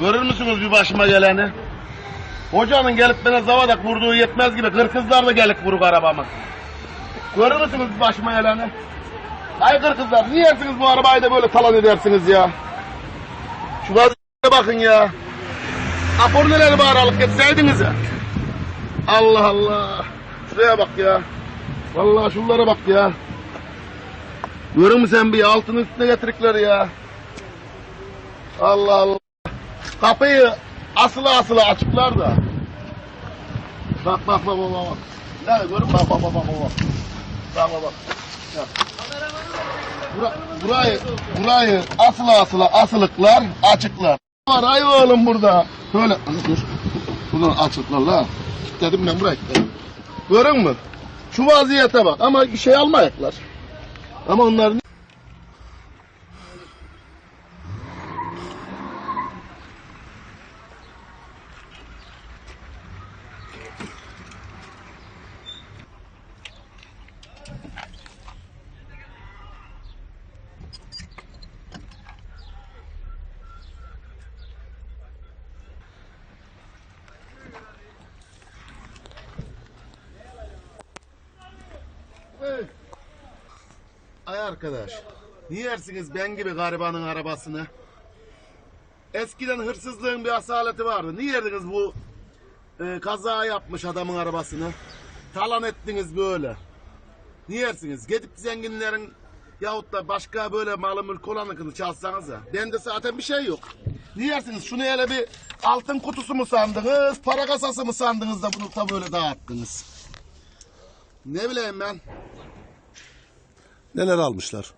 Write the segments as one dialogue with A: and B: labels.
A: Görür müsünüz bir başıma geleni? Hocanın gelip bana zavadak vurduğu yetmez gibi kırkızlar da gelip vuruk arabamı. Görür müsünüz bir başıma geleni? Ay kırkızlar niye yersiniz bu arabayı da böyle talan edersiniz ya? Şu vaziyete bakın ya. Apor neleri bağıralık etseydiniz ya. Allah Allah. Şuraya bak ya. Vallahi şunlara bak ya. Görür müsün bir altın üstüne getirikler ya. Allah Allah. Kapıyı asılı asılı açıklar da. Bak bak bak bak bak. Ya görün bak bak bak bak bak. Bak bak bak. Bura, burayı, burayı asılı asılı asılıklar açıklar. Var ay oğlum burada. Böyle dur. Buradan açıklar la. Dedim ben buraya kilitledim. Görün mü? Şu vaziyete bak ama şey almayacaklar. Ama onlar Hey. Ay arkadaş, niye yersiniz ben gibi garibanın arabasını? Eskiden hırsızlığın bir asaleti vardı. Niye yerdiniz bu e, kaza yapmış adamın arabasını? Talan ettiniz böyle. Niye yersiniz? Gidip zenginlerin yahut da başka böyle malı mülk olanıkını çalsanız ya. Bende zaten bir şey yok. Niye yersiniz? Şunu hele bir altın kutusu mu sandınız, para kasası mı sandınız da bunu da böyle dağıttınız? Ne bileyim ben.
B: Neler almışlar?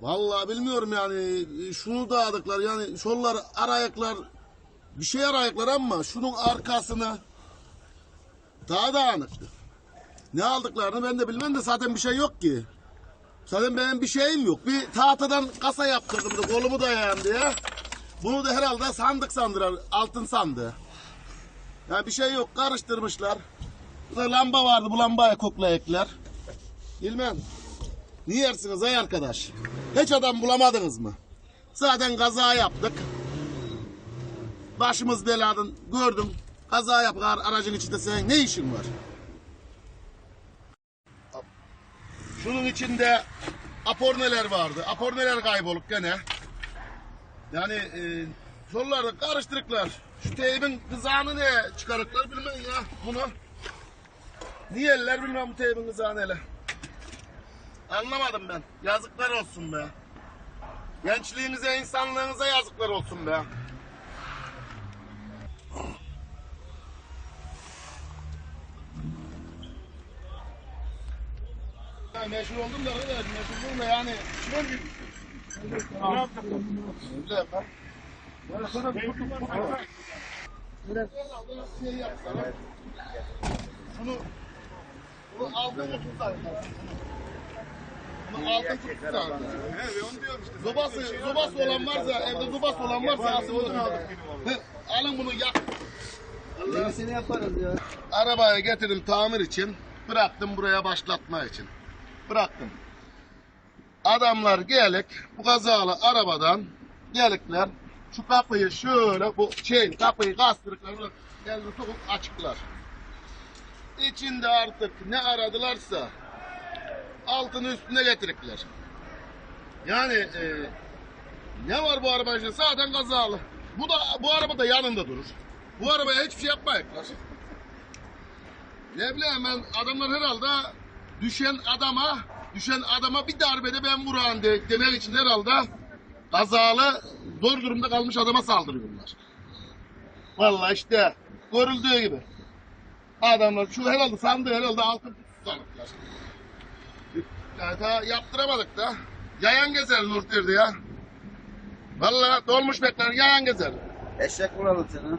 A: Vallahi bilmiyorum yani şunu dağıdıklar yani şunlar arayaklar bir şey arayaklar ama şunun arkasını daha dağınıktı. Ne aldıklarını ben de bilmem de zaten bir şey yok ki. Zaten benim bir şeyim yok. Bir tahtadan kasa yaptırdım da kolumu dayayayım diye. Bunu da herhalde sandık sandılar. Altın sandı. Yani bir şey yok. Karıştırmışlar. Burada lamba vardı. Bu lambaya koklayaklar. Bilmem. Niye yersiniz ay arkadaş? Hiç adam bulamadınız mı? Zaten kaza yaptık. Başımız beladan gördüm. Kaza yap ar- aracın içinde senin ne işin var? Şunun içinde aporneler vardı. Aporneler kayboluk gene. Yani e, sollarda karıştırıklar. Şu teybin kızağını ne çıkarıklar bilmem ya bunu. Niye eller bilmem bu teybin kızağını hele. Anlamadım ben. Yazıklar olsun be. Gençliğinize, insanlığınıza yazıklar olsun be. Meşhur oldum da öyle meşhurluğum da yani şuna bir ne yaptık? Öyle yapar. Böyle sonra kutu kutu. Böyle şey yapsalar. Şunu bunu aldığın otursan. Bunu altın tutsan. Zobası, zobası olan varsa, evde zobası olan varsa alsın bunu. Hı, Alın bunu yak.
C: Yenisini yaparız ya.
A: Arabaya getirdim tamir için. Bıraktım buraya başlatma için. Bıraktım. Adamlar gelip bu kazalı arabadan gelikler şu kapıyı şöyle bu şey kapıyı kastırıklar elini sokup açıklar. İçinde artık ne aradılarsa altını üstüne getirikler. Yani e, ne var bu araba? Zaten kazalı. Bu da bu araba da yanında durur. Bu arabaya hiçbir şey yapmayacaklar. Ne bileyim ben adamlar herhalde düşen adama düşen adama bir darbede ben vuran de, demek için herhalde kazalı zor durumda kalmış adama saldırıyorlar. Vallahi işte görüldüğü gibi. Adamlar şu herhalde sandığı herhalde altın sandıklar. Ya daha yaptıramadık da. Yayan gezer Nurtir'de ya. Vallahi dolmuş bekler yayan gezer.
C: Eşek vuralım sana.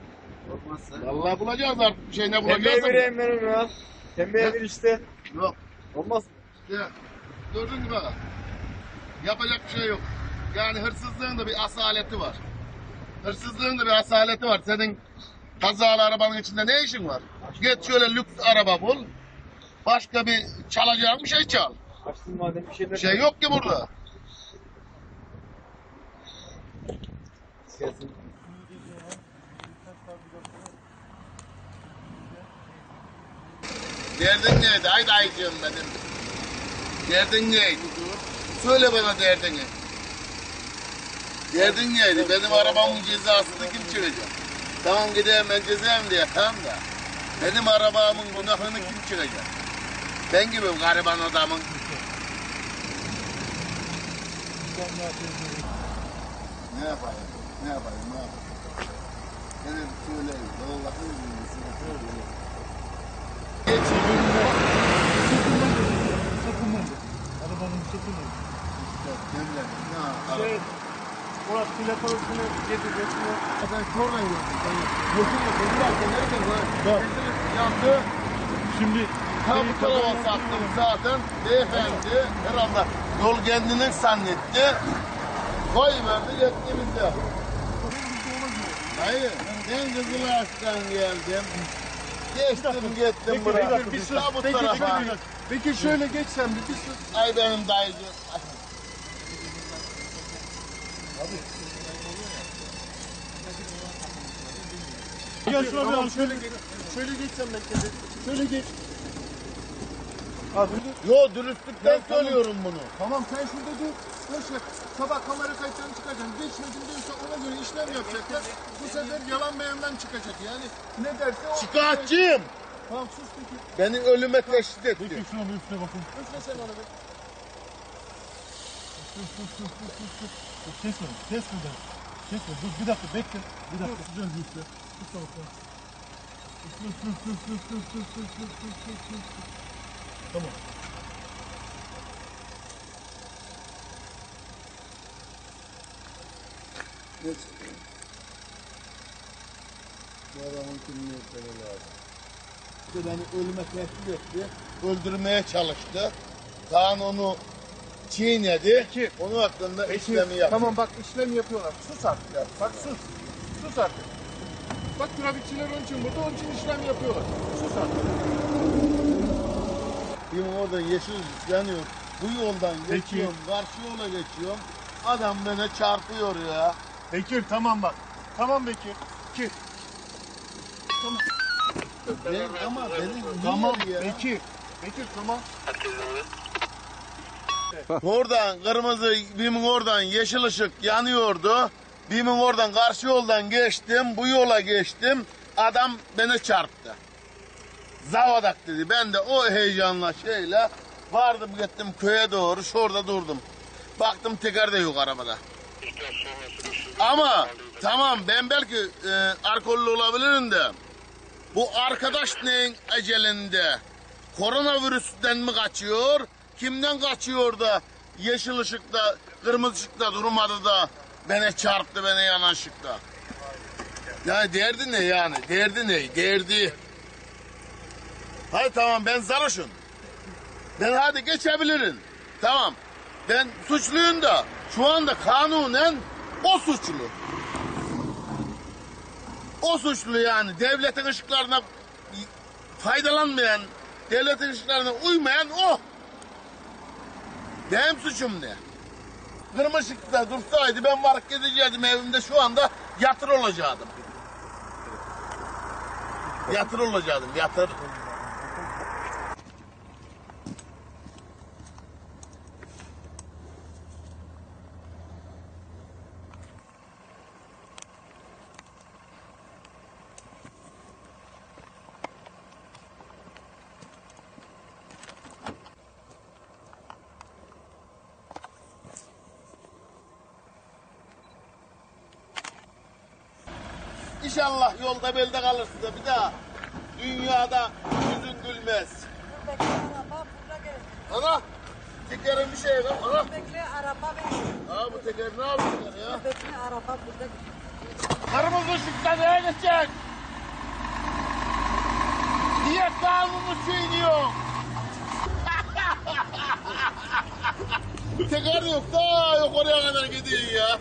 C: Korkmazsa.
A: Vallahi bulacağız artık bir şey ne bulacağız. ama-
D: vereyim benim ya. Pembeye bir işte.
A: Yok.
D: Olmaz mı?
A: Ya, gördün mü bak? Yapacak bir şey yok. Yani hırsızlığın da bir asaleti var. Hırsızlığın da bir asaleti var. Senin kazalı arabanın içinde ne işin var? Git şöyle lüks araba bul. Başka bir çalacağın bir şey çal.
D: Açsın madem bir şeyler...
A: Şey yok ki burada.
D: Siyaset.
A: Derdin neydi? Haydi ayıcığım benim. Derdin neydi? Söyle bana derdini. Derdin neydi? Benim arabamın cezasını kim çekecek? Tamam gideyim ben cezayım diye. Tamam da. Benim arabamın günahını kim çekecek? Ben gibi gariban adamın ne yapayım? Ne yapayım? Ne yapayım? Gene bir söyleyeyim. Allah'ın izniyle seni söyleyeyim.
D: Arabanın çekimi.
A: Ne bileyim. Ne
D: Şey, araba? Murat plakasını getirecek.
A: Ben şuradan gördüm. Ben- Yoksa bu arada nereden lan?
D: Bak.
A: Yaptı. Şimdi Tarafa sattım zaten. Beyefendi herhalde yol kendinin zannetti. Koy verdi gitti bize. Hayır. Ben Kızılaş'tan geldim. Geçtim gittim buraya.
D: bir sus.
A: Bu
D: Peki,
A: tarafa.
D: peki,
A: şöyle geçsem bir bir sus. Ay benim dayıcığım. Ay.
D: Gel şuna bir al şöyle geç. Şöyle geçsem ben kedi. Şöyle geç.
A: Yo dürüstlükten söylüyorum bunu.
B: Tamam sen şurada dur. Boş ver. Sabah kamera kayıtlarını çıkacaksın. Geçmedin diyorsa ona göre işlem yapacaklar. Bu sefer yalan beyandan çıkacak yani. Ne derse o.
A: Şikayetçiyim.
B: Tamam sus peki.
A: Beni ölüme teşhis etti.
D: peki şuna bir üstüne bakın.
B: Üfle sen ona be.
D: Kesme, kesme de. Kesme, dur bir dakika bekle. Bir dakika, güzel bir üfle. Üfle bakalım. Üfle, üfle, üfle, üfle, üfle, üfle, üfle, üfle, üfle, üfle, üfle. Tamam.
A: Bu adamın kimliği etmeli lazım. İşte beni ölüme tehdit etti. Öldürmeye çalıştı. Kaan onu çiğnedi.
B: Peki.
A: Onun hakkında
B: Peki,
A: işlemi yaptı.
B: Tamam bak işlem yapıyorlar. Sus artık ya. Bak sus. Sus artık. Bak trafikçiler onun için burada onun için işlem yapıyorlar. Sus artık.
A: Benim orada yeşil ışık yanıyor. Bu yoldan
D: Peki.
A: geçiyorum. Karşı yola geçiyorum. Adam bana çarpıyor ya.
D: Bekir tamam bak. Tamam Bekir. Bekir.
A: Ben, ama beni
D: Tamam
A: ya?
D: Bekir. Bekir tamam.
A: Oradan kırmızı bimin oradan yeşil ışık yanıyordu. Bimin oradan karşı yoldan geçtim. Bu yola geçtim. Adam beni çarptı. Zavadak dedi. Ben de o heyecanla şeyle vardım gittim köye doğru. Şurada durdum. Baktım teker de yok arabada. Ama tamam ben belki e, alkollü olabilirim de bu arkadaş neyin ecelinde? Koronavirüsten mi kaçıyor? Kimden kaçıyor da yeşil ışıkta, kırmızı ışıkta durmadı da beni çarptı beni yanan ışıkta? Yani derdi ne yani? Derdi ne? Derdi. Hayır tamam ben sarhoşum. Ben hadi geçebilirim. Tamam. Ben suçluyum da şu anda kanunen o suçlu. O suçlu yani devletin ışıklarına faydalanmayan, devletin ışıklarına uymayan o. Benim suçum ne? Kırmızı ışıkta dursaydı ben varıp gidecektim evimde şu anda yatır olacaktım. Yatır olacaktım, yatır. İnşallah yolda belde kalırsın da bir daha dünyada yüzün gülmez.
E: Buradaki araba burada gelir.
A: Ana tekerin bir şey var. Ana.
E: Buradaki araba benim.
A: Aa bu teker ne yapıyor ya?
E: Buradaki araba burada gelir.
A: Kırmızı ışıkta neye geçecek? Niye kanunu çiğniyor? teker yok da yok oraya kadar gidiyor ya.